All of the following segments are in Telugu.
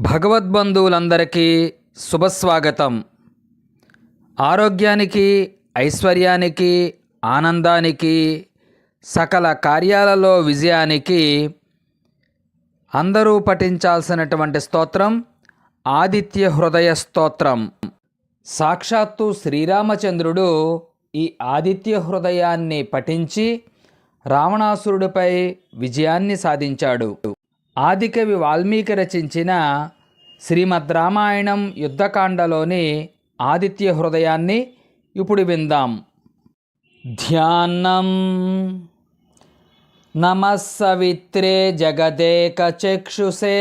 భగవద్బంధువులందరికీ శుభస్వాగతం. ఆరోగ్యానికి ఐశ్వర్యానికి ఆనందానికి సకల కార్యాలలో విజయానికి అందరూ పఠించాల్సినటువంటి స్తోత్రం ఆదిత్య హృదయ స్తోత్రం. సాక్షాత్తు శ్రీరామచంద్రుడు ఈ ఆదిత్య హృదయాన్ని పఠించి రావణాసురుడిపై విజయాన్ని సాధించాడు. ఆదికవి వాల్మీకి రచించిన శ్రీమద్ రామాయణం యుద్ధకాండలోని ఆదిత్య హృదయాన్ని ఇప్పుడు విందాం. ధ్యానం. నమస్సవిత్రే జగదేకచక్షుషే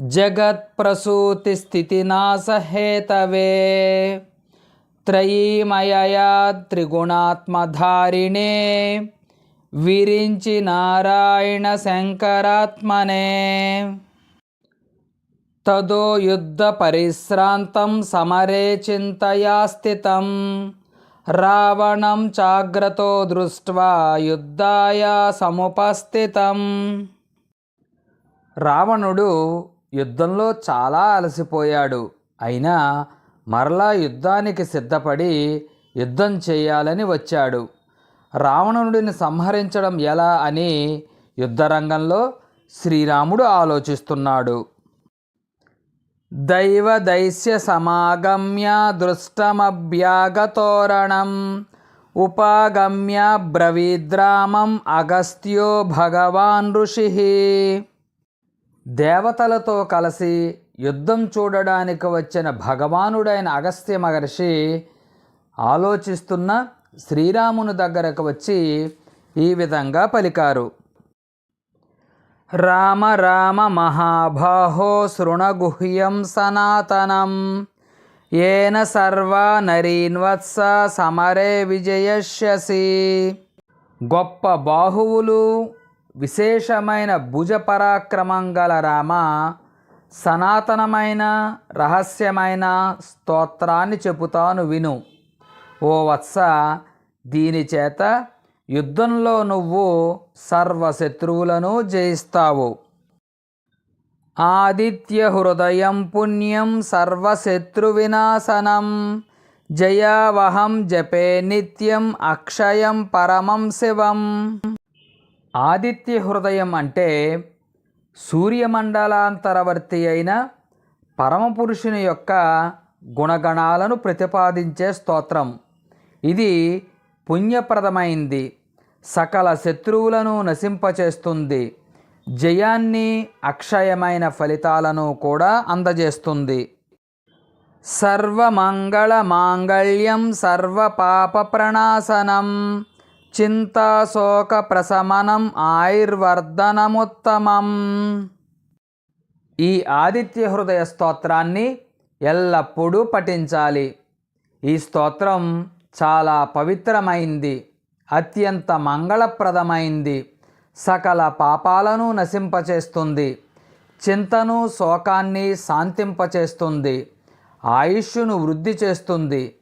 జగత్ప్రసూతిస్థితినాశహేతవే త్రయీమయయా త్రిగుణాత్మధారిణే. విరించి నారాయణ శంకరాత్మనే. తదో యుద్ధ పరిశ్రాంతం సమరే చింతయా స్థితం. రావణం చాగ్రతో దృష్ట్వా యుద్ధాయ సముపస్థితం. రావణుడు యుద్ధంలో చాలా అలసిపోయాడు. అయినా మరలా యుద్ధానికి సిద్ధపడి యుద్ధం చేయాలని వచ్చాడు. రావణుడిని సంహరించడం ఎలా అని యుద్ధరంగంలో శ్రీరాముడు ఆలోచిస్తున్నాడు. దైవ దైస్య సమాగమ్య దృష్టమభ్యాగతోరణం ఉపాగమ్య బ్రవీద్రామం అగస్త్యో భగవాన్ ఋషి. దేవతలతో కలిసి యుద్ధం చూడడానికి వచ్చిన భగవానుడైన అగస్త్య మహర్షి ఆలోచిస్తున్న శ్రీరాముని దగ్గరకు వచ్చి ఈ విధంగా పలికారు. రామ రామ మహాబాహో శృణగుహ్యం సనాతనం. ఏన సర్వా నరీన్వత్స సమరే విజయష్యసి గొప్ప బాహువులు విశేషమైన భుజ పరాక్రమం గల రామ సనాతనమైన రహస్యమైన స్తోత్రాన్ని చెబుతాను విను. ఓ వత్స దీని చేత యుద్ధంలో నువ్వు సర్వశత్రువులను జయిస్తావు. ఆదిత్య హృదయం పుణ్యం సర్వశత్రు వినాశనం. జయావహం జపే నిత్యం అక్షయం పరమం శివం. ఆదిత్య హృదయం అంటే సూర్యమండలాంతరవర్తి అయిన పరమపురుషుని యొక్క గుణగణాలను ప్రతిపాదించే స్తోత్రం. ఇది పుణ్యప్రదమైంది. సకల శత్రువులను నశింపచేస్తుంది. జయాన్ని అక్షయమైన ఫలితాలను కూడా అందజేస్తుంది. సర్వమంగళ మాంగళ్యం సర్వపాప ప్రణాశనం చింతాశోక ప్రశమనం ఆయుర్వర్ధనముత్తమం. ఈ ఆదిత్య హృదయ స్తోత్రాన్ని ఎల్లప్పుడూ పఠించాలి. ఈ స్తోత్రం చాలా పవిత్రమైంది అత్యంత మంగళప్రదమైంది. సకల పాపాలను నశింపచేస్తుంది చింతను శోకాన్ని శాంతింపచేస్తుంది ఆయుష్ను వృద్ధి చేస్తుంది.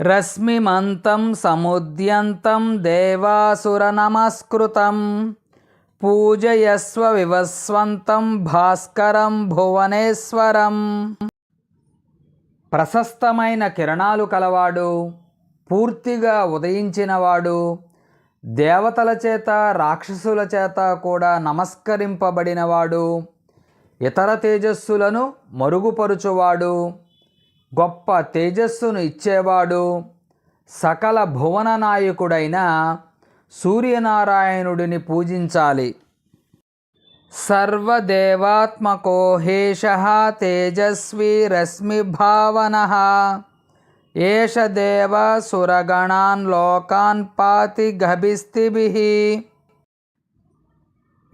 రశ్మిమంతం సముద్యంతం దేవాసుర నమస్కృతం పూజయస్వ వివస్వంతం భాస్కరం భువనేశ్వరం. ప్రశస్తమైన కిరణాలు కలవాడు పూర్తిగా ఉదయించినవాడు దేవతల చేత రాక్షసుల చేత కూడా నమస్కరింపబడినవాడు ఇతర తేజస్సులను మరుగుపరుచువాడు గొప్ప తేజస్సును ఇచ్చేవాడు సకల భువన నాయకుడైన సూర్యనారాయణుడిని పూజించాలి. సర్వదేవాత్మకో హేష తేజస్వీ రశ్మిభావన ఏష దేవ సురగణాన్ లోకాన్ పాతి గభిస్థిభి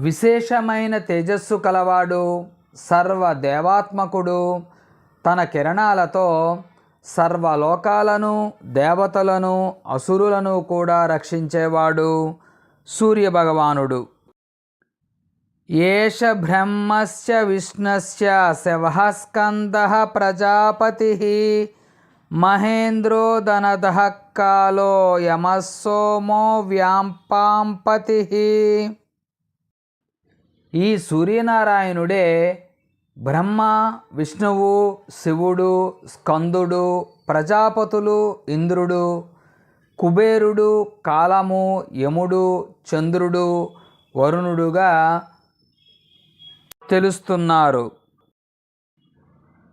విశేషమైన తేజస్సు కలవాడు సర్వదేవాత్మకుడు. తన కిరణాలతో సర్వలోకాలను దేవతలను అసురులను కూడా రక్షించేవాడు సూర్యభగవానుడు. ఏష బ్రహ్మస్య విష్ణస్య శవస్కంద ప్రజాపతి మహేంద్రోదనద కాలో యమస్సోమో వ్యాంపాంపతి. ఈ సూర్యనారాయణుడే బ్రహ్మ విష్ణువు శివుడు స్కందుడు ప్రజాపతులు ఇంద్రుడు కుబేరుడు కాలము యముడు చంద్రుడు వరుణుడుగా తెలుస్తున్నారు.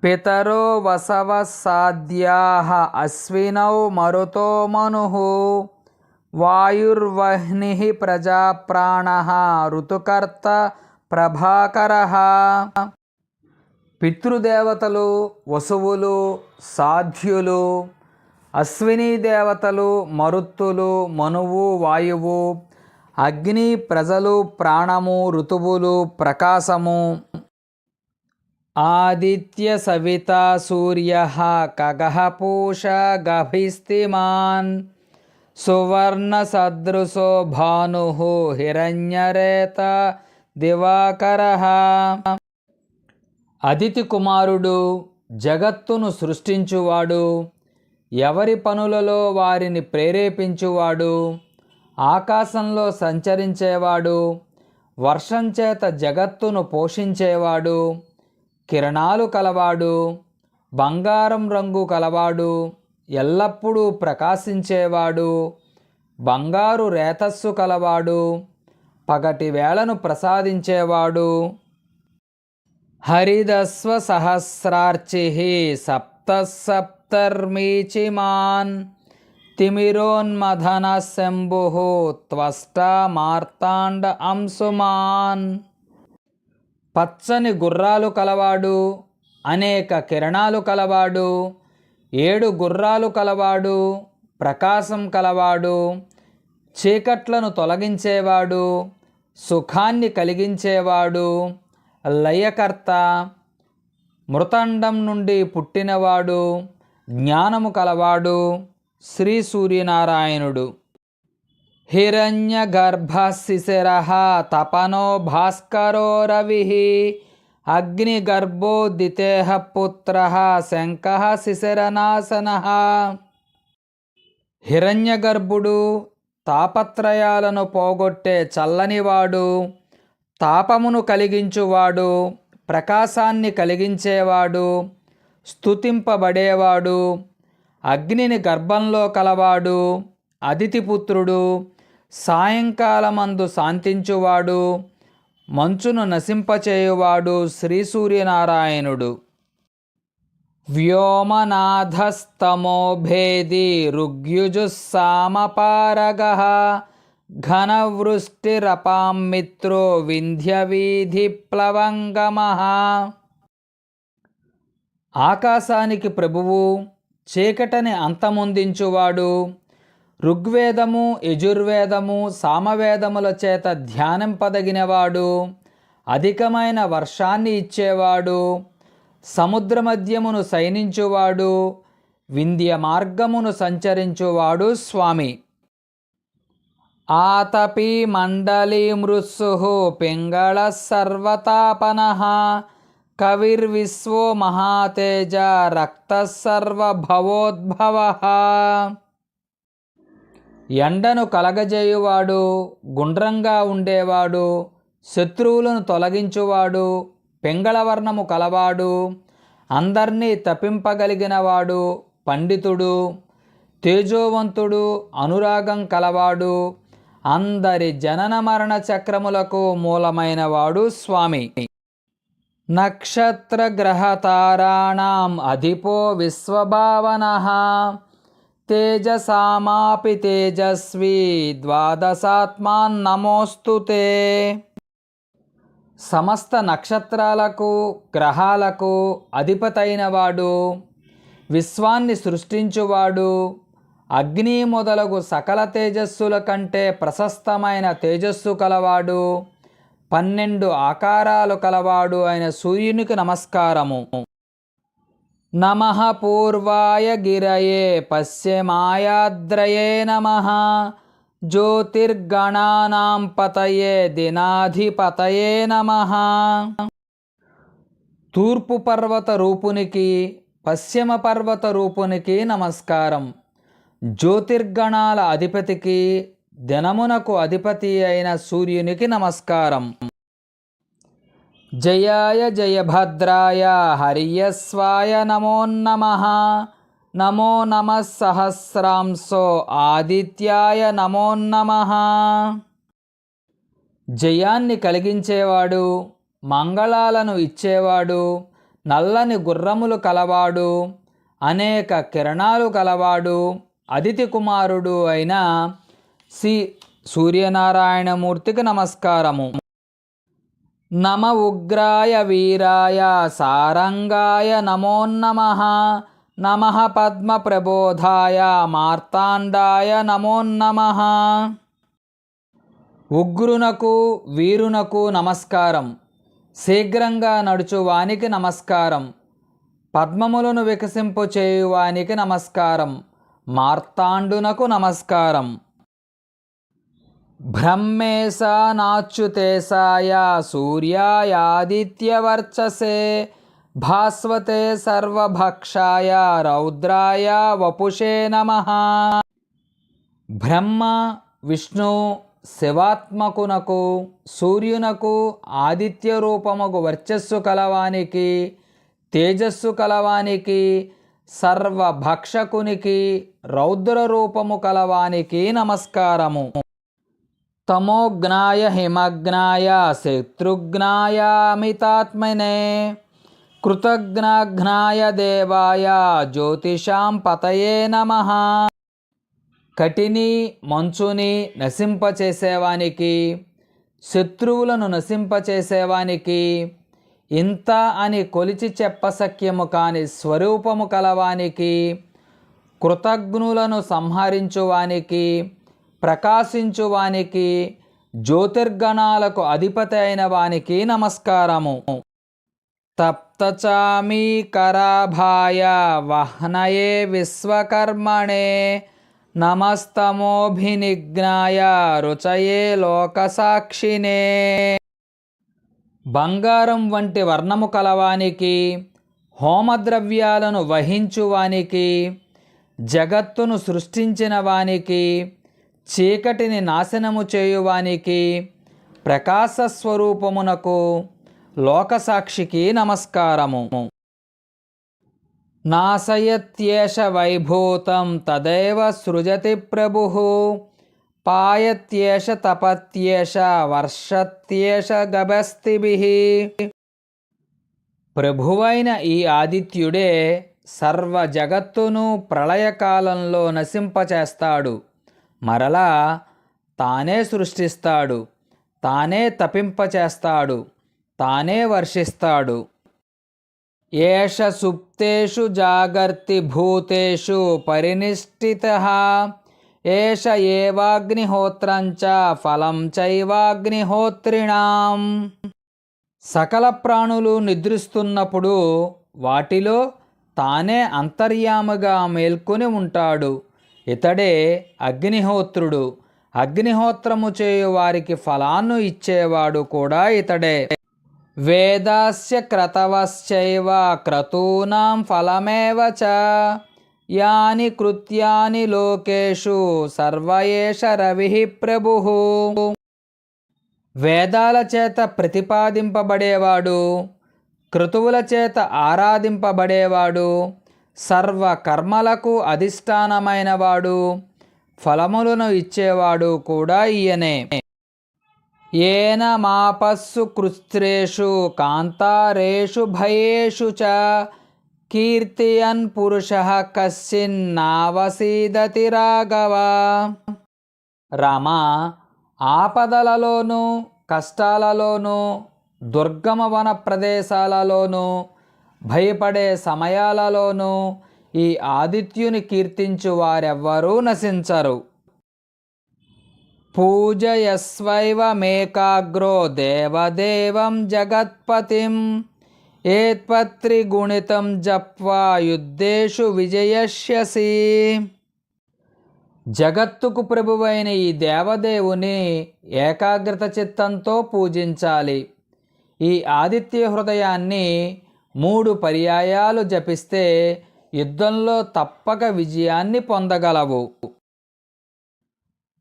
పితరో వసవ సాధ్యా అశ్వినౌ మరుతో మను. వాయుర్వహ్ని ప్రజాప్రాణ ఋతుకర్త ప్రభాకర. పితృదేవతలు వసువులు సాధ్యులు అశ్విని దేవతలు మరుత్తులు మనువు వాయువు అగ్ని ప్రజలు ప్రాణము ఋతువులు ప్రకాశము. ఆదిత్య సవిత సూర్య ఖగః పూష గభిస్తిమాన్ సువర్ణ సదృశో భాను హిరణ్యరేత దివాకర. అదితి కుమారుడు జగత్తును సృష్టించువాడు. ఎవరి పనులలో వారిని ప్రేరేపించువాడు? ఆకాశంలో సంచరించేవాడు వర్షం చేత జగత్తును పోషించేవాడు కిరణాలు కలవాడు బంగారం రంగు కలవాడు ఎల్లప్పుడూ ప్రకాశించేవాడు బంగారు రేతస్సు కలవాడు పగటి వేళను ప్రసాదించేవాడు. హరిదస్వ సహస్రార్చి సప్త సప్తర్మీచిమాన్ తిమిరోన్మధన శంభు త్వష్ట మార్తాండ అంశుమాన్. పచ్చని గుర్రాలు కలవాడు అనేక కిరణాలు కలవాడు ఏడు గుర్రాలు కలవాడు ప్రకాశం కలవాడు చీకట్లను తొలగించేవాడు సుఖాన్ని కలిగించేవాడు లయకర్త మృతండం నుండి పుట్టినవాడు జ్ఞానము కలవాడు శ్రీ సూర్యనారాయణుడు. హిరణ్య గర్భశిశిర తపనో భాస్కరో రవి అగ్నిగర్భోదితేహ పుత్ర శంక శిశిరనాశన. హిరణ్యగర్భుడు తాపత్రయాలను పోగొట్టే చల్లనివాడు తాపమును కలిగించువాడు ప్రకాశాన్ని కలిగించేవాడు స్తుతింపబడేవాడు అగ్నిని గర్భంలో కలవాడు అతిథిపుత్రుడు సాయంకాలమందు శాంతించువాడు మంచును నశింపచేయువాడు శ్రీ సూర్యనారాయణుడు. వ్యోమనాథస్తమోభేది ఋగ్యుజుస్సామపారగ ఘనవృష్టిరపాం మిత్రో వింధ్యవీధి ప్లవంగమ. ఆకాశానికి ప్రభువు చీకటని అంతమొందించువాడు. ఋగ్వేదము యజుర్వేదము సామవేదముల చేత ధ్యానింపదగినవాడు. అధికమైన వర్షాన్ని ఇచ్చేవాడు. సముద్ర మధ్యమును సైనించువాడు. వింధ్య మార్గమును సంచరించువాడు స్వామి. ఆతపి మండలి మృత్సు పింగళ సర్వతాపన. కవిర్విశ్వో మహాతేజ రక్తసర్వభవోద్భవ. ఎండను కలగజేయువాడు గుండ్రంగా ఉండేవాడు శత్రువులను తొలగించువాడు పింగళవర్ణము కలవాడు అందర్నీ తప్పింపగలిగినవాడు పండితుడు తేజోవంతుడు అనురాగం కలవాడు అందరి జనన మరణ చక్రములకు మూలమైనవాడు స్వామి. నక్షత్రగ్రహతారాణం అధిపో విశ్వభావన. తేజసామాపి తేజస్వి ద్వాదశాత్మాన్నమోస్తు సమస్త నక్షత్రాలకు గ్రహాలకు అధిపతైనవాడు విశ్వాన్ని సృష్టించువాడు అగ్ని మొదలగు సకల తేజస్సుల కంటే ప్రశస్తమైన తేజస్సు కలవాడు పన్నెండు ఆకారాలు కలవాడు అయిన సూర్యునికి నమస్కారము. నమ పూర్వాయ గిరయే పశ్చిమాయాద్రయే నమ. జ్యోతిర్గణానాం పతయే దినాధిపతయే నమ. తూర్పు పర్వత రూపునికి పశ్చిమ పర్వత రూపునికి నమస్కారం. జ్యోతిర్గణాల అధిపతికి దినమునకు అధిపతి అయిన సూర్యునికి నమస్కారం. జయాయ జయభద్రాయ హరియస్వాయ నమో నమ. నమో నమ సహస్రాంశో ఆదిత్యాయ నమో నమ. జయాన్ని కలిగించేవాడు మంగళాలను ఇచ్చేవాడు నల్లని గుర్రములు కలవాడు అనేక కిరణాలు కలవాడు అదితి కుమారుడు అయిన శ్రీ సూర్యనారాయణమూర్తికి నమస్కారము. నమ ఉగ్రాయ వీరాయ సారంగాయ నమో నమ. నమ పద్మప్రబోధాయ మార్తాండాయ నమో నమ. ఉగ్రునకు వీరునకు నమస్కారం. శీఘ్రంగా నడుచువానికి నమస్కారం. పద్మములను వికసింపు చేయువానికి నమస్కారం. మార్తాండునకు నమస్కారం. బ్రహ్మేశ నాచ్యుతేశాయ సూర్యాయాదిత్యవర్చసే భాస్వతే సర్వభక్షాయ రౌద్రాయ వపుషే నమ. బ్రహ్మ విష్ణు శివాత్మకునకు సూర్యునకు ఆదిత్య రూపముగు వర్చస్సు కలవానికి తేజస్సు కలవానికి సర్వభక్షకునికి రౌద్ర రూపము కలవానికి నమస్కారము. తమోగ్నాయ హిమగ్నాయ శత్రుఘ్నాయమితాత్మనే కృతజ్ఞాఘ్నాయ దేవాయ జ్యోతిషాం పతయే నమ. కటిని మంచుని నశింపచేసేవానికి శత్రువులను నశింపచేసేవానికి ఇంత అని కొలిచి చెప్పసఖ్యము కాని స్వరూపము కలవానికి కృతజ్ఞులను సంహరించువానికి ప్రకాశించువానికి జ్యోతిర్గణాలకు అధిపతి అయిన వానికి నమస్కారము. తప్తచామీకరాభాయ వహ్నయే విశ్వకర్మణే నమస్తమోభినిజ్ఞాయ రుచయే లోకసాక్షినే. బంగారం వంటి వర్ణము కలవానికి హోమద్రవ్యాలను వహించువానికి జగత్తును సృష్టించిన వానికి చీకటిని నాశనము చేయువానికి ప్రకాశస్వరూపమునకు లోకసాక్షికి నమస్కారము. నాశయత్యేష వైభూతం తదేవ సృజతి ప్రభు పాయత్యేష తపత్యేష వర్షత్యేష గభస్తిభి. ప్రభువైన ఈ ఆదిత్యుడే సర్వ జగత్తును ప్రళయకాలంలో నశింపచేస్తాడు. మరలా తానే సృష్టిస్తాడు తానే తపింపచేస్తాడు తానే వర్షిస్తాడు. ఏష సుప్తేషు జాగర్తి భూతేషు పరినిష్ఠిత ఏష ఏవాగ్నిహోత్రంచ ఫలం చైవాగ్నిహోత్రిణాం. సకల ప్రాణులు నిద్రిస్తున్నప్పుడు వాటిలో తానే అంతర్యాముగా మేల్కొని ఉంటాడు. ఇతడే అగ్నిహోత్రుడు. అగ్నిహోత్రము చేయు వారికి ఫలాన్ని ఇచ్చేవాడు కూడా ఇతడే. వేదాస్య క్రతవశ్చైవ క్రతూనాం ఫలమేవ చ. యాని కృత్యాని లోకేషు సర్వయేష రవి ప్రభు. వేదాల చేత ప్రతిపాదింపబడేవాడు. క్రతువుల చేత ఆరాధింపబడేవాడు. సర్వ కర్మలకు అధిష్టానమైనవాడు ఫలములను ఇచ్చేవాడు కూడా ఈయనే. ఏన మాపస్సు కృత్రేషు కాంతారేషు భయేషు చ కీర్తియన్ పురుష కశ్చిన్నావసీదతి రాఘవ. రామ ఆపదలలోనూ కష్టాలలోనూ దుర్గమ వన ప్రదేశాలలోనూ భయపడే సమయాలలోనూ ఈ ఆదిత్యుని కీర్తించు వారెవ్వరూ నశించరు. పూజయస్వైవ మేకాగ్రో దేవదేవం జగత్పతిం. ఏత్పత్రిగుణితం జప్వా యుద్ధేషు విజయష్యసి జగత్తుకు ప్రభువైన ఈ దేవదేవుని ఏకాగ్రత చిత్తంతో పూజించాలి. ఈ ఆదిత్య హృదయాన్ని మూడు పర్యాయాలు జపిస్తే యుద్ధంలో తప్పక విజయాన్ని పొందగలవు.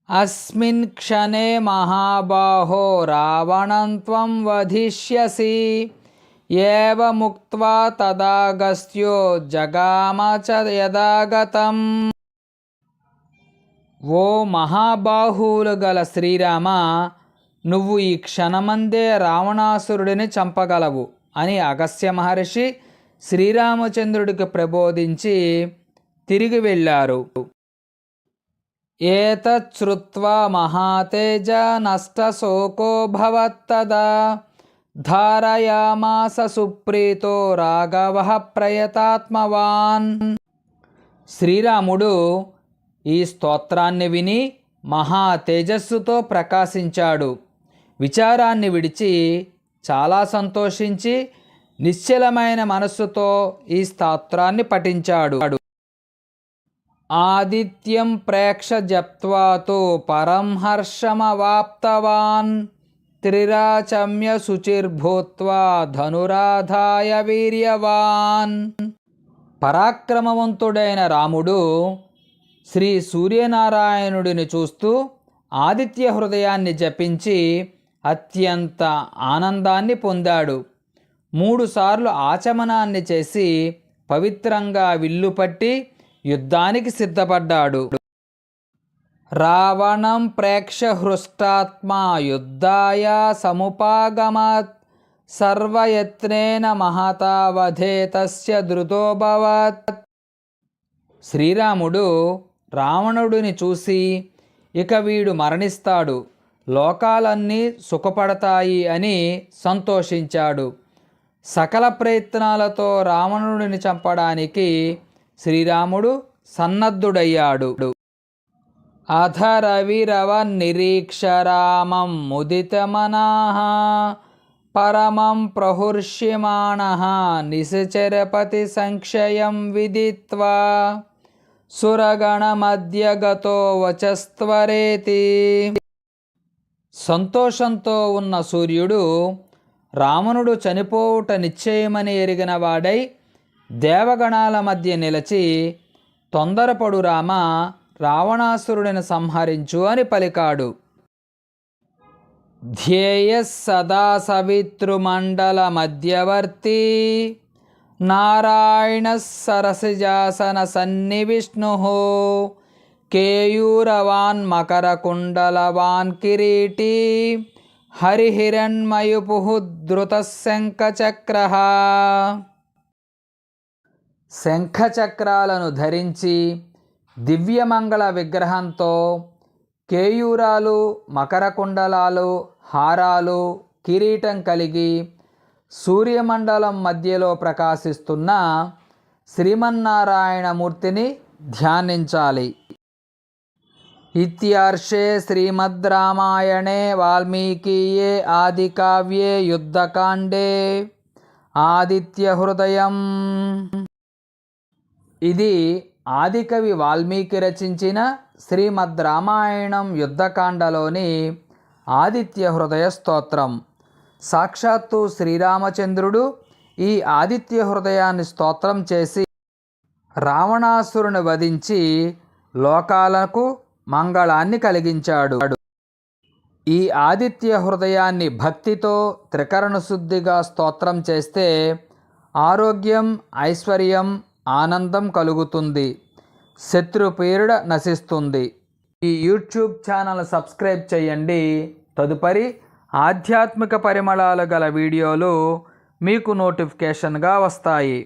అస్మిన్ క్షణే మహాబాహో రావణం త్వం వధిష్యసి ఏవ ముక్త్వా తదాగస్త్యో జగామ చ యదాగతం. ఓ మహాబాహువులు గల శ్రీరామ నువ్వు ఈ క్షణమందే రావణాసురుడిని చంపగలవు. అని అగస్త్య మహర్షి శ్రీరామచంద్రుడికి ప్రబోధించి తిరిగి వెళ్ళారు. ఏతచ్చుత్వా మహాతేజ నష్టశోకోభవత్తదా ధారయామాస సుప్రీతో రాఘవ ప్రయతాత్మవాన్. శ్రీరాముడు ఈ స్తోత్రాన్ని విని మహా తేజస్సుతో ప్రకాశించాడు. విచారాన్ని విడిచి చాలా సంతోషించి నిశ్చలమైన మనస్సుతో ఈ స్తోత్రాన్ని పఠించాడు. ఆదిత్యం ప్రేక్ష జప్వాతో పరంహర్షమవాప్తవాన్ త్రిరాచమ్య శుచిర్భూత్వా ధనురాధాయ వీర్యవాన్. పరాక్రమవంతుడైన రాముడు శ్రీ సూర్యనారాయణుడిని చూస్తూ ఆదిత్య హృదయాన్ని జపించి అత్యంత ఆనందాన్ని పొందాడు. మూడుసార్లు ఆచమనాన్ని చేసి పవిత్రంగా విల్లు పట్టి యుద్ధానికి సిద్ధపడ్డాడు. రావణం ప్రేక్ష హృష్టాత్మా యుద్ధాయ సముపాగమత్ సర్వయత్నేన మహతావధేతస్య ధృతోభవత్ శ్రీరాముడు రావణుడిని చూసి ఇక వీడు మరణిస్తాడు. లోకాలన్నీ సుఖపడతాయి అని సంతోషించాడు. సకల ప్రయత్నాలతో రావణుడిని చంపడానికి శ్రీరాముడు సన్నద్ధుడయ్యాడు. అథ రవిరవ నిరీక్ష రామం ముదితమనాహ పరమం ప్రహుర్షిమాణ నిశచరపతి సంక్షయం విదిత్వా సురగణమధ్యగతో వచస్త్వరేతి. సంతోషంతో ఉన్న సూర్యుడు రావణుడు చనిపోవుట నిశ్చయమని ఎరిగిన వాడై దేవగణాల మధ్య నిలిచి తొందరపడు రామ రావణాసురుడిని సంహరించు అని పలికాడు. ధ్యేయ సదా సవితృమండల మధ్యవర్తి నారాయణ సరసిజాసన సన్నివిష్ణు కేయూరవాన్ మకరకుండలవాన్ కిరీటీ హరిహిరణ్మయుపు ధృత శంఖచక్ర శంఖచక్రాలను ధరించి దివ్యమంగళ విగ్రహంతో కేయూరాలు మకరకుండలాలు హారాలు కిరీటం కలిగి సూర్యమండలం మధ్యలో ప్రకాశిస్తున్న శ్రీమన్నారాయణమూర్తిని ధ్యానించాలి. ఇత్యర్షే శ్రీమద్ రామాయణే వాల్మీకీయే ఆదికావ్యే యుద్ధకాండే ఆదిత్య హృదయం ఇది ఆదికవి వాల్మీకి రచించిన శ్రీమద్ రామాయణం యుద్ధకాండలోని ఆదిత్య హృదయ స్తోత్రం సాక్షాత్తు శ్రీరామచంద్రుడు ఈ ఆదిత్య హృదయాన్ని స్తోత్రం చేసి రావణాసురుని వధించి లోకాలకు మంగళాన్ని కలిగించాడు. ఈ ఆదిత్య హృదయాన్ని భక్తితో త్రికరణ శుద్ధిగా స్తోత్రం చేస్తే ఆరోగ్యం ఐశ్వర్యం ఆనందం కలుగుతుంది. శత్రుపీరుడ నశిస్తుంది. ఈ యూట్యూబ్ ఛానల్ సబ్స్క్రైబ్ చేయండి. తదుపరి ఆధ్యాత్మిక పరిమళాలు గల వీడియోలు మీకు నోటిఫికేషన్గా వస్తాయి.